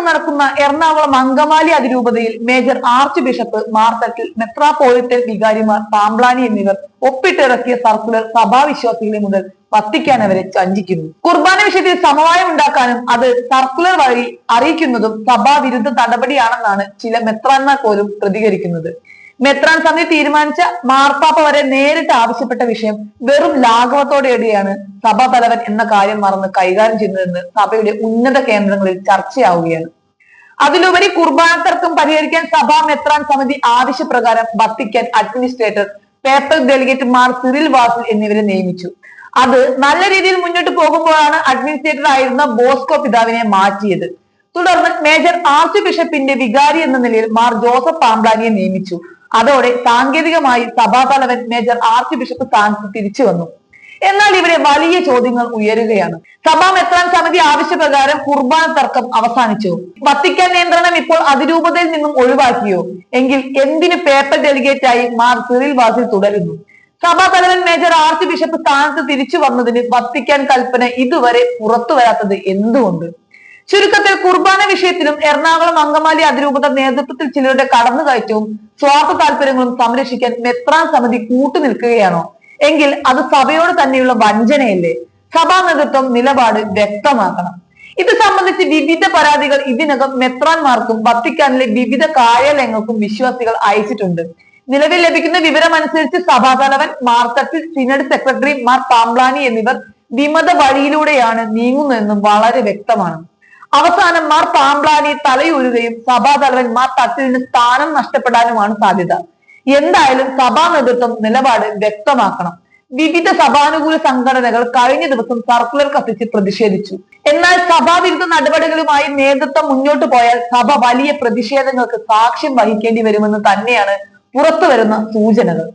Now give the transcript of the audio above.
തർക്കം നടക്കുന്ന എറണാകുളം അങ്കമാലി അതിരൂപതയിൽ മേജർ ആർച്ച് ബിഷപ്പ് മാർത്തട്ടിൽ മെത്രാപോളിറ്റൻ വികാരിമാർ പാമ്പ്ലാനി എന്നിവർ ഒപ്പിട്ടിറക്കിയ സർക്കുലർ സഭാവിശ്വാസികളെ മുതൽ വത്തിക്കാൻ അവരെ ചഞ്ചിക്കുന്നു. കുർബാന വിഷയത്തിൽ സമവായം ഉണ്ടാക്കാനും അത് സർക്കുലർ വഴി അറിയിക്കുന്നതും സഭാവിരുദ്ധ നടപടിയാണെന്നാണ് ചില മെത്രാന്മാർ പോലും പ്രതികരിക്കുന്നത്. മെത്രാൻ സമിതി തീരുമാനിച്ച മാർപ്പാപ്പ വരെ നേരിട്ട് ആവശ്യപ്പെട്ട വിഷയം വെറും ലാഘവത്തോടെയാണ് സഭാ തലവൻ എന്ന കാര്യം മറന്ന് കൈകാര്യം ചെയ്യുന്നതെന്ന് സഭയുടെ ഉന്നത കേന്ദ്രങ്ങളിൽ ചർച്ചയാവുകയാണ്. അതിലുപരി കുർബാന തർക്കം പരിഹരിക്കാൻ സഭാ മെത്രാൻ സമിതി ആവശ്യപ്രകാരം Vatican administrator papal delegate Mar Cyril Vasil എന്നിവരെ നിയമിച്ചു. അത് നല്ല രീതിയിൽ മുന്നോട്ട് പോകുമ്പോഴാണ് അഡ്മിനിസ്ട്രേറ്റർ ആയിരുന്ന ബോസ്കോ പിതാവിനെ മാറ്റിയത്. തുടർന്ന് മേജർ ആർച്ച് ബിഷപ്പിന്റെ വികാരി എന്ന നിലയിൽ മാർ ജോസഫ് പാംബ്ലാനിയെ നിയമിച്ചു. അതോടെ സാങ്കേതികമായി സഭാതലവൻ മേജർ ആർച്ച് ബിഷപ്പ് സ്ഥാനത്ത് തിരിച്ചു വന്നു. എന്നാൽ ഇവിടെ വലിയ ചോദ്യങ്ങൾ ഉയരുകയാണ്. സഭാ മെത്രാൻ സമിതി ആവശ്യപ്രകാരം കുർബാന തർക്കം അവസാനിച്ചു. വത്തിക്കാൻ നിയന്ത്രണം ഇപ്പോൾ അതിരൂപതയിൽ നിന്നും ഒഴിവാക്കിയോ? എങ്കിൽ എന്തിന് പേപ്പർ ഡെലിഗേറ്റ് ആയി മാർ സിറിൽ വാസിൽ തുടരുന്നു? സഭാ തലവൻ മേജർ ആർച്ച് ബിഷപ്പ് സ്ഥാനത്ത് തിരിച്ചു വന്നതിന് വത്തിക്കാൻ കൽപ്പന ഇതുവരെ പുറത്തു വരാത്തത് എന്തുകൊണ്ട്? ചുരുക്കത്തിൽ കുർബാന വിഷയത്തിലും എറണാകുളം അങ്കമാലി അതിരൂപത നേതൃത്വത്തിൽ ചിലരുടെ കടന്നുകയറ്റവും സ്വാർത്ഥ താല്പര്യങ്ങളും സംരക്ഷിക്കാൻ മെത്രാൻ സമിതി കൂട്ടുനിൽക്കുകയാണോ എങ്കിൽ അത് സഭയോട് തന്നെയുള്ള വഞ്ചനയല്ലേ? സഭാ നേതൃത്വം നിലപാട് വ്യക്തമാക്കണം. ഇത് സംബന്ധിച്ച് വിവിധ പരാതികൾ ഇതിനകം മെത്രാൻമാർക്കും വത്തിക്കാനിലെ വിവിധ കാര്യാലയങ്ങൾക്കും വിശ്വാസികൾ അയച്ചിട്ടുണ്ട്. നിലവിൽ ലഭിക്കുന്ന വിവരം അനുസരിച്ച് സഭാതലവൻ മാർത്തട്ടിൽ സിനഡ് സെക്രട്ടറി മാർ പാംബ്ലാനി എന്നിവർ വിമത വഴിയിലൂടെയാണ് നീങ്ങുന്നതെന്നും വളരെ വ്യക്തമാണ്. അവസാനം മാർ പാമ്പ്ലാനി തലയൂരുകയും സഭാതലവൻ മാർ തട്ടിലിന് സ്ഥാനം നഷ്ടപ്പെടാനുമാണ് സാധ്യത. എന്തായാലും സഭാ നേതൃത്വം നിലപാട് വ്യക്തമാക്കണം. വിവിധ സഭാനുകൂല സംഘടനകൾ കഴിഞ്ഞ ദിവസം സർക്കുലർ കത്തിച്ച് പ്രതിഷേധിച്ചു. എന്നാൽ സഭാവിരുദ്ധ നടപടികളുമായി നേതൃത്വം മുന്നോട്ട് പോയാൽ സഭ വലിയ പ്രതിഷേധങ്ങൾക്ക് സാക്ഷ്യം വഹിക്കേണ്ടി വരുമെന്ന് തന്നെയാണ് പുറത്തു വരുന്ന സൂചനകൾ.